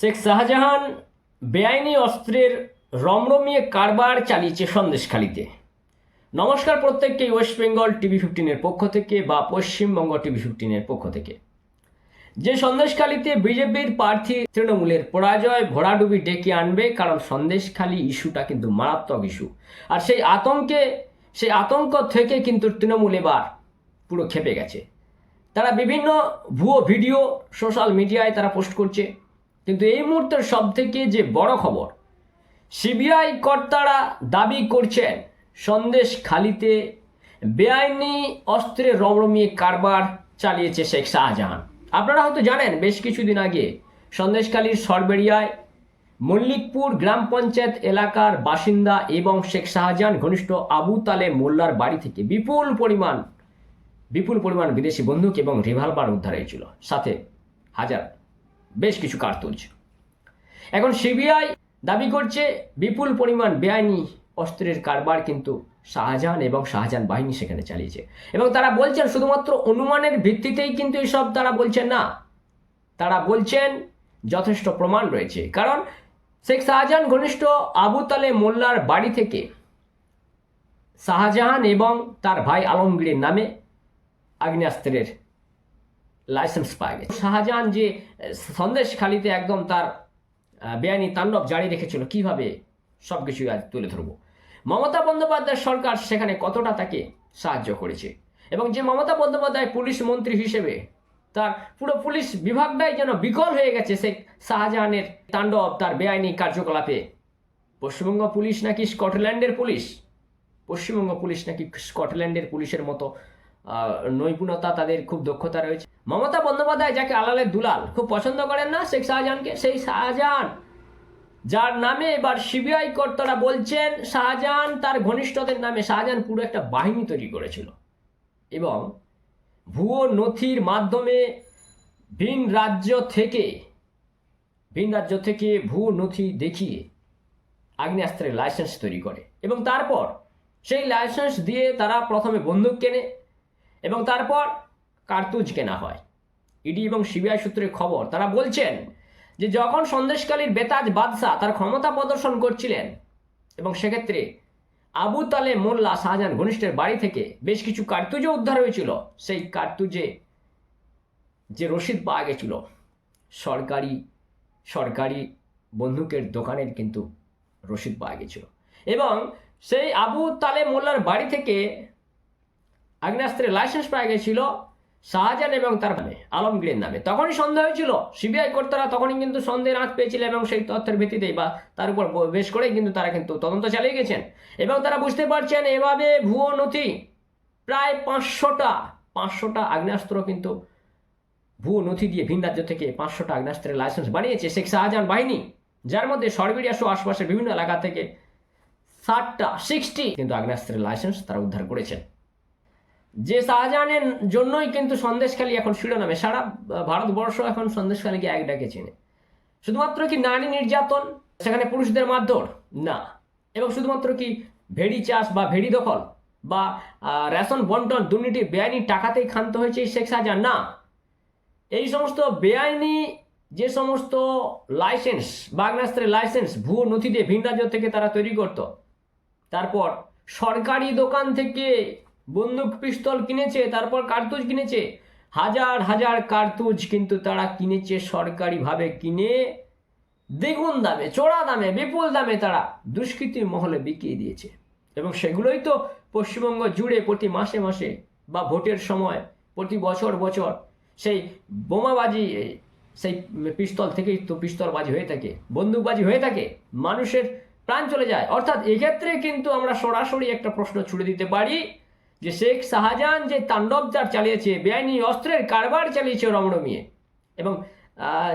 শেখ শাহজাহান বেআইনি অস্ত্রের রমরমিয়ে কারবার চালিয়েছে সন্দেশখালিতে। নমস্কার প্রত্যেককে ওয়েস্ট বেঙ্গল টিভি ফিফটিনের পক্ষ থেকে বা পশ্চিমবঙ্গ টিভি ফিফটিনের পক্ষ থেকে। যে সন্দেশখালিতে বিজেপির প্রার্থী তৃণমূলের পরাজয়, ভরাডুবি ডেকে আনবে, কারণ সন্দেশখালি ইস্যুটা কিন্তু মারাত্মক ইস্যু। আর সেই আতঙ্কে, সেই আতঙ্ক থেকে কিন্তু তৃণমূল এবার পুরো খেপে গেছে। তারা বিভিন্ন ভুয়ো ভিডিও, সোশ্যাল মিডিয়ায় তারা পোস্ট করছে। কিন্তু এই মুহূর্তের সব থেকে যে বড় খবর, সিবিআই কর্তারা দাবি করছেন, সন্দেশ খালিতে বেআইনি অস্ত্রের রমরমিয়ে কারবার চালিয়েছে শেখ শাহজাহান। আপনারা হয়তো জানেন, বেশ কিছুদিন আগে সন্দেশখালীর সরবেরিয়ায় মল্লিকপুর গ্রাম পঞ্চায়েত এলাকার বাসিন্দা এবং শেখ শাহজাহান ঘনিষ্ঠ আবু তালে মোল্লার বাড়ি থেকে বিপুল পরিমাণ বিপুল পরিমাণ বিদেশি বন্দুক এবং রিভলভার উদ্ধার হয়েছিল। সাথে হাজার বেশ কিছু কার্তুজ এখন সিবিআই দাবি করছে, বিপুল পরিমাণ বেআইনি অস্ত্রের কারবার কিন্তু শাহজাহান এবং শাহজাহান বাহিনী সেখানে চালিয়েছে। এবং তারা বলছেন, শুধুমাত্র অনুমানের ভিত্তিতেই কিন্তু এসব তারা বলছেন না। তারা বলছেন, যথেষ্ট প্রমাণ রয়েছে। কারণ শেখ শাহজাহান ঘনিষ্ঠ আবু তালে মোল্লার বাড়ি থেকে শাহজাহান এবং তার ভাই আলমগীরের নামে আগ্নেয়াস্ত্রের লাইসেন্স পাওয়া শাহজাহান যে সন্দেশখালিতে একদম তার বেআইনি তাণ্ডব জারি রেখেছিল, কীভাবে সব কিছু আজ তুলে ধরবো? মমতা বন্দ্যোপাধ্যায় সরকার সেখানে কতটা তাকে সাহায্য করেছে? এবং যে মমতা বন্দ্যোপাধ্যায় পুলিশ মন্ত্রী হিসেবে, তার পুরো পুলিশ বিভাগটাই যেন বিকল হয়ে গেছে শেখ শাহজাহানের তাণ্ডব, তার বেআইনি কার্যকলাপে। পশ্চিমবঙ্গ পুলিশ নাকি স্কটল্যান্ডের পুলিশ? পশ্চিমবঙ্গ পুলিশ নাকি স্কটল্যান্ডের পুলিশের মতো নৈপুণতা তাদের খুব দক্ষতা রয়েছে। মমতা বন্দ্যোপাধ্যায় যাকে আলালের দুলাল খুব পছন্দ করেন না, শেখ শাহজাহানকে, সেই শাহজাহান, যার নামে এবার সিবিআই কর্তারা বলছেন, শাহজাহান তার ঘনিষ্ঠদের নামে, শাহজাহান পুরো একটা বাহিনী তৈরি করেছিল। এবং ভুয়ো নথির মাধ্যমে ভিন রাজ্য থেকে, ভিন রাজ্য থেকে ভুয়ো নথি দেখিয়ে আগ্নেয়াস্ত্রের লাইসেন্স তৈরি করে। এবং তারপর সেই লাইসেন্স দিয়ে তারা প্রথমে বন্দুক কেনে এবং তারপর কার্তুজ কেনা হয়। ইডি এবং সিবিআই সূত্রে খবর, তারা বলছেন যে যখন সন্দেশকালীর বেতাজ বাদশাহ তার ক্ষমতা প্রদর্শন করছিলেন এবং সেক্ষেত্রে আবু তালে মোল্লা শাহজাহান ঘনিষ্ঠের বাড়ি থেকে বেশ কিছু কার্তুজও উদ্ধার হয়েছিল। সেই কার্তুজে যে রসিদ পাওয়া গেছিল, সরকারি সরকারি বন্দুকের দোকানের কিন্তু রসিদ পাওয়া গেছিল। এবং সেই আবু তালে মোল্লার বাড়ি থেকে আগ্নেয়াস্ত্রের লাইসেন্স পাওয়া গেছিল শাহজাহান এবং তার মানে আলমগীরের নামে। তখনই সন্দেহ হয়েছিল, সিবিআই কর্তারা তখনই কিন্তু সন্দেহের আঁচ পেয়েছিল এবং সেই তথ্যের ভিত্তিতেই বা তার উপর বেশ করেই কিন্তু তারা কিন্তু তদন্ত চালিয়ে গেছেন। এবং তারা বুঝতে পারছেন এভাবে ভুয়ো নথি, প্রায় পাঁচশোটা পাঁচশোটা আগ্নেয়াস্ত্র কিন্তু ভুয়ো নথি দিয়ে ভিন রাজ্য থেকে পাঁচশোটা আগ্নেয়াস্ত্রের লাইসেন্স বানিয়েছে শেখ শাহজাহান বাহিনী, যার মধ্যে সরবেরিয়া সহ আশপাশের বিভিন্ন এলাকা থেকে ষাটটা, সিক্সটি কিন্তু আগ্নেয়াস্ত্রের লাইসেন্স তারা উদ্ধার করেছেন। যে শাহজাহানের জন্যই কিন্তু সন্দেশখালী এখন শিরোনামে, সারা ভারতবর্ষ এখন সন্দেশখালীকে এক ডাকে চেনে। শুধুমাত্র কি নারী নির্যাতন সেখানে পুরুষদের মারধর? না। এবং শুধুমাত্র কি ভেড়ি চাষ বা ভেড়ি দখল বা রেশন বন্টন, দুর্নীতি, বেআইনি টাকাতেই ক্ষান্ত হয়েছে শেখ শাহজাহান? না। এই সমস্ত বেআইনি যে সমস্ত লাইসেন্স বা আগ্নেয়াস্ত্রের লাইসেন্স ভুয়ো নথি দিয়ে ভিন রাজ্য থেকে তারা তৈরি করত, তারপর সরকারি দোকান থেকে বন্দুক, পিস্তল কিনেছে, তারপর কার্তুজ কিনেছে। হাজার হাজার কার্তুজ কিন্তু তারা কিনেছে, সরকারিভাবে কিনে দ্বিগুণ দামে চড়া দামে, বিপুল দামে তারা দুষ্কৃতী মহলে বিকিয়ে দিয়েছে। এবং সেগুলোই তো পশ্চিমবঙ্গ জুড়ে প্রতি মাসে মাসে বা ভোটের সময়, প্রতি বছর বছর সেই বোমাবাজি সেই পিস্তল থেকেই তো পিস্তলবাজি হয়ে থাকে, বন্দুকবাজি হয়ে থাকে, মানুষের প্রাণ চলে যায়। অর্থাৎ এক্ষেত্রে কিন্তু আমরা সরাসরি একটা প্রশ্ন ছুড়ে দিতে পারি যে শেখ শাহজাহান যে তাণ্ডব যার চালিয়েছে, বেআইনি অস্ত্রের কারবার চালিয়েছে রমরমিয়ে এবং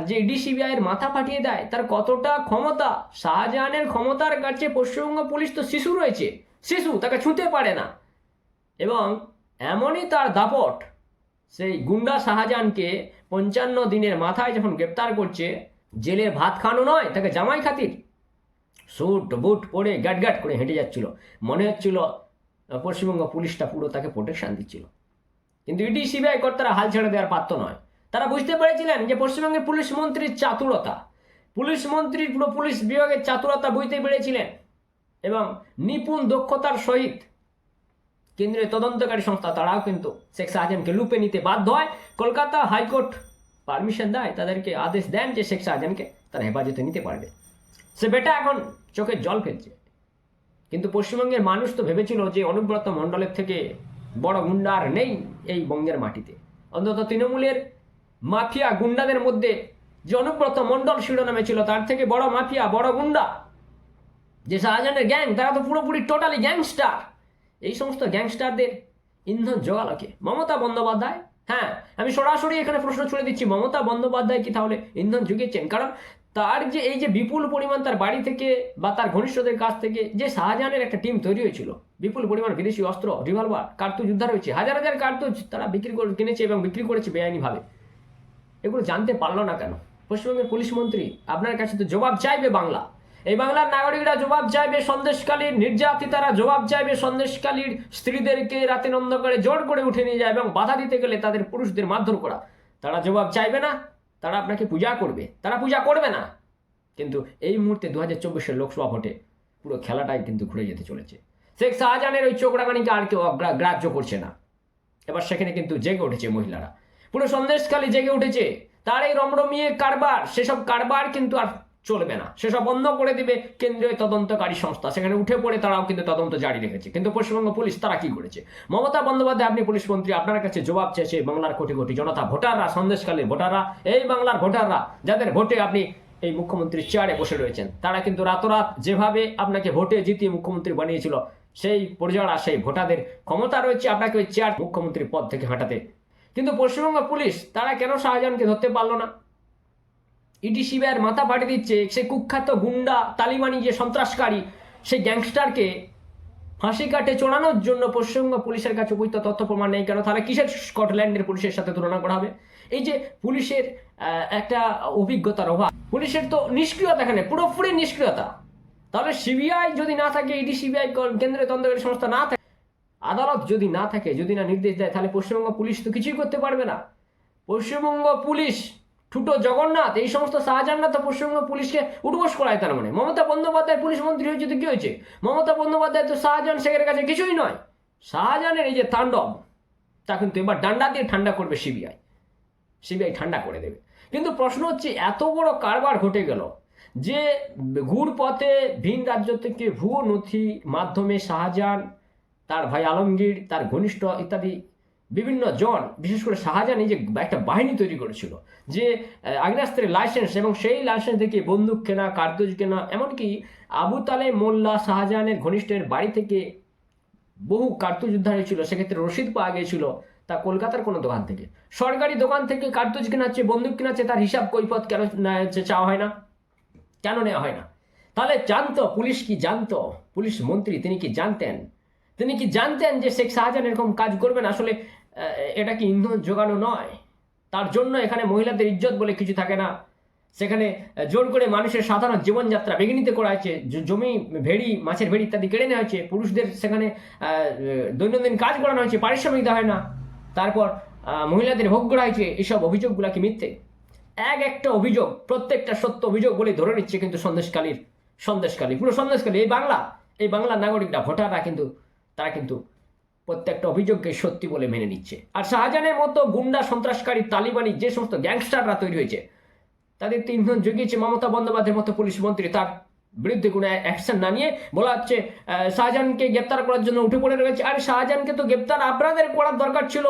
যে যে ডিসিবিআইয়ের মাথা ফাটিয়ে দেয়, তার কতটা ক্ষমতা? শাহজাহানের ক্ষমতার কাছে পশ্চিমবঙ্গ পুলিশ তো শিশু রয়েছে, শিশু, তাকে ছুঁতে পারে না। এবং এমনই তার দাপট, সেই গুন্ডা শাহজাহানকে পঞ্চান্ন দিনের মাথায় যখন গ্রেপ্তার করছে, জেলে ভাত খাওয়ানো নয়, তাকে জামাই খাতির। স্যুট বুট পরে গ্যাট গ্যাট করে হেঁটে যাচ্ছিল। মনে হচ্ছিল পশ্চিমবঙ্গ পুলিশটা পুরো তাকে প্রোটেকশন দিচ্ছিল। কিন্তু ইডি সিবিআই কর্তারা হাল ছেড়ে দেওয়ার পাত্র নয়। তারা বুঝতে পেরেছিলেন যে পশ্চিমবঙ্গের পুলিশ মন্ত্রীর চাতুরতা, পুলিশ মন্ত্রীর পুরো পুলিশ বিভাগের চাতুরতা বুঝতে পেরেছিলেন এবং নিপুণ দক্ষতার সহিত কেন্দ্রীয় তদন্তকারী সংস্থা তারাও কিন্তু শেখ শাহজাহানকে লুপে নিতে বাধ্য হয়। কলকাতা হাইকোর্ট পারমিশন দেয়, তাদেরকে আদেশ দেন যে শেখ শাহজাহানকে তারা হেফাজতে নিতে পারবে। সে বেটা এখন চোখে জল ফেলছে। কিন্তু পশ্চিমবঙ্গের মানুষ তো ভেবেছিল যে অনুব্রত মণ্ডলের থেকে বড় গুন্ডা আর নেই এই বঙ্গের মাটিতে। অন্তত তৃণমূলের মাফিয়া গুন্ডাদের মধ্যে যে অনুব্রত মণ্ডল শিরোনামে ছিল, তার থেকে বড় মাফিয়া, বড় গুন্ডা, যে শাহজাহানের গ্যাং, তারা তো পুরোপুরি টোটালি গ্যাংস্টার এই সমস্ত গ্যাংস্টারদের ইন্ধন জোগালোকে মমতা বন্দ্যোপাধ্যায়? হ্যাঁ আমি সরাসরি এখানে প্রশ্ন ছুড়ে দিচ্ছি, মমতা বন্দ্যোপাধ্যায় কি তাহলে ইন্ধন জুগিয়েছেন? কারণ তার যে এই যে বিপুল পরিমাণ তার বাড়ি থেকে বা তার ঘনিষ্ঠদের কাছ থেকে যে শাহজাহানের একটা টিম তৈরি হয়েছিল, বিপুল পরিমাণ বিদেশি অস্ত্র রিভলভার কার্তুজ উদ্ধার হয়েছে, হাজার হাজার কার্তুজ তারা বিক্রি করে কিনেছে এবং বিক্রি করেছে বেআইনিভাবে। এগুলো জানতে পারল না কেন? পশ্চিমবঙ্গের পুলিশ মন্ত্রী, আপনার কাছে তো জবাব চাইবে বাংলা। এই বাংলার নাগরিকরা জবাব চাইবে সন্দেশকালীর নির্যাতিতারা, জবাব চাইবে সন্দেশকালীর স্ত্রীদেরকে রাতে নন্দ করে জোর করে উঠে নিয়ে যায় এবং বাধা দিতে গেলে তাদের পুরুষদের মারধর করা। তারা জবাব চাইবে না। তারা আপনাকে পূজা করবে। তারা পূজা করবে না। কিন্তু এই মুহূর্তে দু হাজার চব্বিশের লোকসভা ভোটে পুরো খেলাটাই কিন্তু ঘুরে যেতে চলেছে। শেখ শাহজাহানের ওই চোখ রাঙানিকে আর কেউ গ্রাহ্য করছে না। এবার সেখানে কিন্তু জেগে উঠেছে মহিলারা। পুরো সন্দেশখালী জেগে উঠেছে। তার এই রমরমিয়ে কারবার, সেসব কারবার কিন্তু আর চলবে না। সেসব বন্ধ করে দিবে কেন্দ্রীয় তদন্তকারী সংস্থা। সেখানে উঠে পড়ে তারাও কিন্তু তদন্ত জারি রেখেছে। কিন্তু পশ্চিমবঙ্গ পুলিশ তারা কি করেছে? মমতা বন্দ্যোপাধ্যায়, আপনি পুলিশ মন্ত্রী, আপনার কাছে জবাব চেয়েছে বাংলার কোটি কোটি জনতা ভোটাররা সন্দেশকালীর ভোটাররা, এই বাংলার ভোটাররা, যাদের ভোটে আপনি এই মুখ্যমন্ত্রীর চেয়ারে বসে রয়েছেন, তারা কিন্তু রাতরাত যেভাবে আপনাকে ভোটে জিতিয়ে মুখ্যমন্ত্রী বানিয়েছিল, সেই পর্যায়রা সেই ভোটারদের ক্ষমতা রয়েছে আপনাকে ওই চেয়ার মুখ্যমন্ত্রীর পদ থেকে হাঁটাতে। কিন্তু পশ্চিমবঙ্গ পুলিশ তারা কেন শাহজাহানকে ধরতে পারল না? ইডি সিবিআইয়ের মাথা ফাটে দিচ্ছে সেই কুখ্যাত গুন্ডা, তালিবানি যে সন্ত্রাসকারী, সেই গ্যাংস্টারকে ফাঁসি কাটে চড়ানোর জন্য পশ্চিমবঙ্গ পুলিশের কাছে উপযুক্ত তথ্য প্রমাণ নেই। কেন? তাহলে কিসের স্কটল্যান্ডের পুলিশের সাথে তুলনা করা হবে? এই যে পুলিশের একটা অভিজ্ঞতার অভাব, পুলিশের তো নিষ্ক্রিয়তা এখানে, পুরোপুরি নিষ্ক্রিয়তা। তাহলে সিবিআই যদি না থাকে ইডি সিবিআই কেন্দ্রীয় তদন্তকারী সংস্থা না থাকে, আদালত যদি না থাকে, যদি না নির্দেশ দেয়, তাহলে পশ্চিমবঙ্গ পুলিশ তো কিছুই করতে পারবে না। পশ্চিমবঙ্গ পুলিশ ঠুটো জগন্নাথ, এই সমস্ত শাহজাহানরা তো পশ্চিমবঙ্গ পুলিশকে উঠবোস করায় তার মানে। মমতা বন্দ্যোপাধ্যায় পুলিশ মন্ত্রী হয়েছে তো কী হয়েছে? মমতা বন্দ্যোপাধ্যায় তো শাহজাহান শেখের কাছে কিছুই নয়। শাহজাহানের এই যে তাণ্ডব, তা কিন্তু এবার ডান্ডা দিয়ে ঠান্ডা করবে সিবিআই। সিবিআই ঠান্ডা করে দেবে। কিন্তু প্রশ্ন হচ্ছে, এত বড় কারবার ঘটে গেল যে ঘুর পথে ভিন রাজ্য থেকে ভুয়ো নথি মাধ্যমে শাহজাহান, তার ভাই আলমগীর, তার ঘনিষ্ঠ ইত্যাদি বিভিন্ন জন, বিশেষ করে শাহজাহান যে একটা বাহিনী তৈরি করেছিল, যে আগ্নেয়াস্ত্রের লাইসেন্স এবং সেই লাইসেন্স থেকে বন্দুক কেনা কার্তুজ কেনা, এমনকি আবু তালে মোল্লা, শাহজাহানের ঘনিষ্ঠের বাড়ি থেকে বহু কার্তুজ উদ্ধার হয়েছিল, সেক্ষেত্রে রসিদ পাওয়া গিয়েছিল, তা কলকাতার কোনো দোকান থেকে। সরকারি দোকান থেকে কার্তুজ কেনা হচ্ছে, বন্দুক কেনা হচ্ছে, তার হিসাব কৈফত কেন চাওয়া হয় না? কেন নেওয়া হয় না? তাহলে জানতো, পুলিশ কি জানতো? পুলিশ মন্ত্রী, তিনি কি জানতেন? তিনি কি জানতেন যে শেখ শাহজাহান এরকম কাজ করবেন? আসলে এটা কি ইন্ধন জোগানো নয়? তার জন্য এখানে মহিলাদের ইজ্জত বলে কিছু থাকে না। সেখানে জোর করে মানুষের সাধারণ জীবনযাত্রা বিঘ্নিত করা হয়েছে। জমি, ভেড়ি, মাছের ভেড়ি ইত্যাদি কেড়ে নেওয়া হয়েছে। পুরুষদের সেখানে দৈনন্দিন কাজ করানো হয়েছে। পারিশ্রমিক দেওয়া হয় না। তারপর মহিলাদের ভোগ করা হয়েছে। এসব অভিযোগগুলো কি মিথ্যে? এক একটা অভিযোগ, প্রত্যেকটা সত্য অভিযোগ বলে ধরে নিচ্ছে কিন্তু সন্দেশকালীর, সন্দেশকালী, পুরো সন্দেশকালী। এই বাংলা, এই বাংলার নাগরিকরা, ভোটাররা কিন্তু, তারা কিন্তু প্রত্যেকটা অভিযোগকে সত্যি বলে মেনে নিচ্ছে। আর শাহজাহানের মতো গুন্ডা, সন্ত্রাসকারী, তালিবানি যে সমস্ত গ্যাংস্টাররা তৈরি হয়েছে, তাদের তিনজন জুগিয়েছে মমতা বন্দ্যোপাধ্যায়ের মতো পুলিশ মন্ত্রী। তার বিরুদ্ধে কোনো অ্যাকশন না নিয়ে বলা হচ্ছে শাহজাহানকে গ্রেপ্তার করার জন্য উঠে পড়ে রয়েছে। আর শাহজাহানকে তো গ্রেপ্তার আপনাদের করার দরকার ছিল।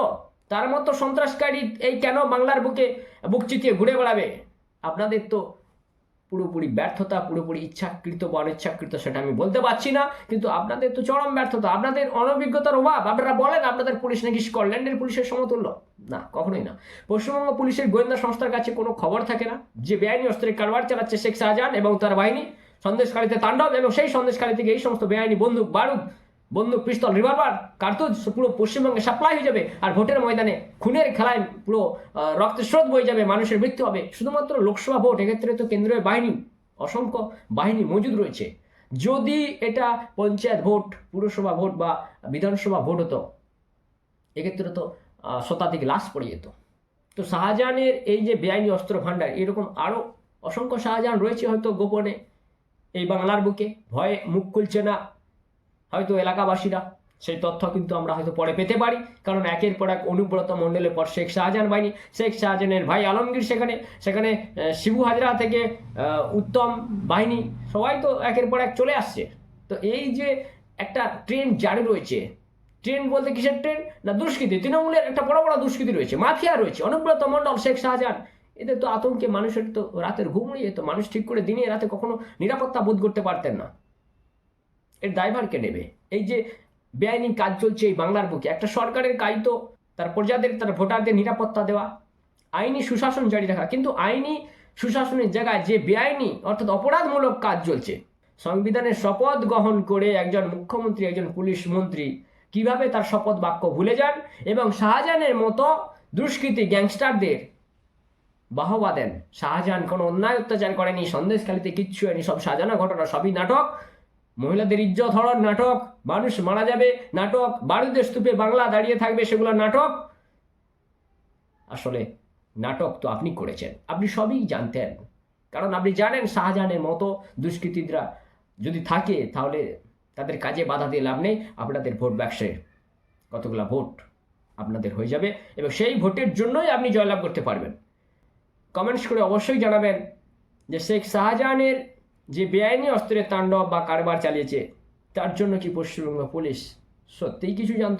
তার মতো সন্ত্রাসকারী এই কেন বাংলার বুকে বুক চিতিয়ে ঘুরে বেড়াবে? আপনাদের তো পুরোপুরি ব্যর্থতা, পুরোপুরি ইচ্ছাকৃত বা অনিচ্ছাকৃত সেটা আমি বলতে পারছি না। কিন্তু আপনাদের তো চরম ব্যর্থতা, আপনাদের অনভিজ্ঞতার অভাব। আপনারা বলেন, আপনাদের পুলিশ নাকি স্কটল্যান্ডের পুলিশের সমতুল্য? না, কখনোই না। পশ্চিমবঙ্গ পুলিশের গোয়েন্দা সংস্থার কাছে কোনো খবর থাকে না। যে বেআইনি অস্ত্রের কারবার চালাচ্ছে শেখ শাহজাহান এবং তার বাহিনী। সন্দেশকারীতে তাণ্ডব এবং সেই সন্দেশকারী থেকে এই সমস্ত বেআইনি বন্দুক, বারুদ বন্দুক পিস্তল রিভলভার কার্তুজ পুরো পশ্চিমবঙ্গে সাপ্লাই হয়ে যাবে আর ভোটের ময়দানে খুনের খেলায় পুরো আহ, রক্তের স্রোত বয়ে যাবে মানুষের মৃত্যু হবে। শুধুমাত্র লোকসভা ভোট এক্ষেত্রে তো কেন্দ্রীয় বাহিনী অসংখ্য বাহিনী মজুদ রয়েছে। যদি এটা পঞ্চায়েত ভোট পুরসভা ভোট বা বিধানসভা ভোট হতো এক্ষেত্রে তো শতাধিক লাশ পড়ে যেত। তো শাহজাহানের এই যে বেআইনি অস্ত্র ভাণ্ডার এরকম আরও অসংখ্য শাহজাহান রয়েছে হয়তো গোপনে। এই বাংলার বুকে ভয়ে মুখ খুলছে না। হয়তো এলাকাবাসীরা সেই তথ্য কিন্তু আমরা হয়তো পরে পেতে পারি। কারণ একের পর এক অনুব্রত মণ্ডলের পর শেখ শাহজাহান বাহিনী, শেখ শাহজাহানের ভাই আলমগীর সেখানে সেখানে শিবু হাজরা থেকে উত্তম বাহিনী সবাই তো একের পর এক চলে আসছে। তো এই যে একটা ট্রেন জারি রয়েছে, ট্রেন বলতে কিসের ট্রেন? না দুষ্কৃতি, তৃণমূলের একটা বড় বড় দুষ্কৃতি রয়েছে, মাফিয়া রয়েছে, অনুব্রত মণ্ডল, শেখ শাহজাহান। এদের তো আতঙ্কে মানুষের তো রাতের ঘুম উড়ে যেত, মানুষ ঠিক করে দিনে রাতে কখনো নিরাপত্তা বোধ করতে পারতেন না। এর দায়ভার কে নেবে? এই যে বেআইনি কাজ চলছে এই বাংলার বুকে, একটা সরকারের কাজ তো, তার প্রজাদের, তার ভোটারদের নিরাপত্তা দেওয়া, আইনি সুশাসন জারি রাখা। কিন্তু আইনি সুশাসনের জায়গায় যে বেআইনি, অর্থাৎ অপরাধমূলক কাজ চলছে, সংবিধানের শপথ গ্রহণ করে একজন মুখ্যমন্ত্রী, একজন পুলিশ মন্ত্রী কীভাবে তার শপথ বাক্য ভুলে যান এবং শাহজাহানের মতো দুষ্কৃতী গ্যাংস্টারদের বাহবা দেন? শাহজাহান কোনো অন্যায় অত্যাচার করেনি, সন্দেশখালিতে কিচ্ছু হয়নি, সব সাজানো ঘটনা, সবই নাটক। মহিলাদের ইজ্জত হরণ নাটক, মানুষ মারা যাবে, নাটক, বারুদের স্তূপে বাংলা দাঁড়িয়ে থাকবে সেগুলো নাটক? আসলে নাটক তো আপনি করেছেন, আপনি সবই জানতেন। কারণ আপনি জানেন শাহজাহানের মতো দুষ্কৃতীরা যদি থাকে, তাহলে তাদের কাজে বাধা দিয়ে লাভ নেই, আপনাদের ভোট ব্যবসায় কতগুলা ভোট আপনাদের হয়ে যাবে এবং সেই ভোটের জন্যই আপনি জয়লাভ করতে পারবেন। কমেন্টস করে অবশ্যই জানাবেন যে শেখ শাহজাহানের যে বেআইনি অস্ত্রের তাণ্ডব বা কারবার চালিয়েছে, তার জন্য কি পশ্চিমবঙ্গ পুলিশ সত্যিই কিছু জানতো?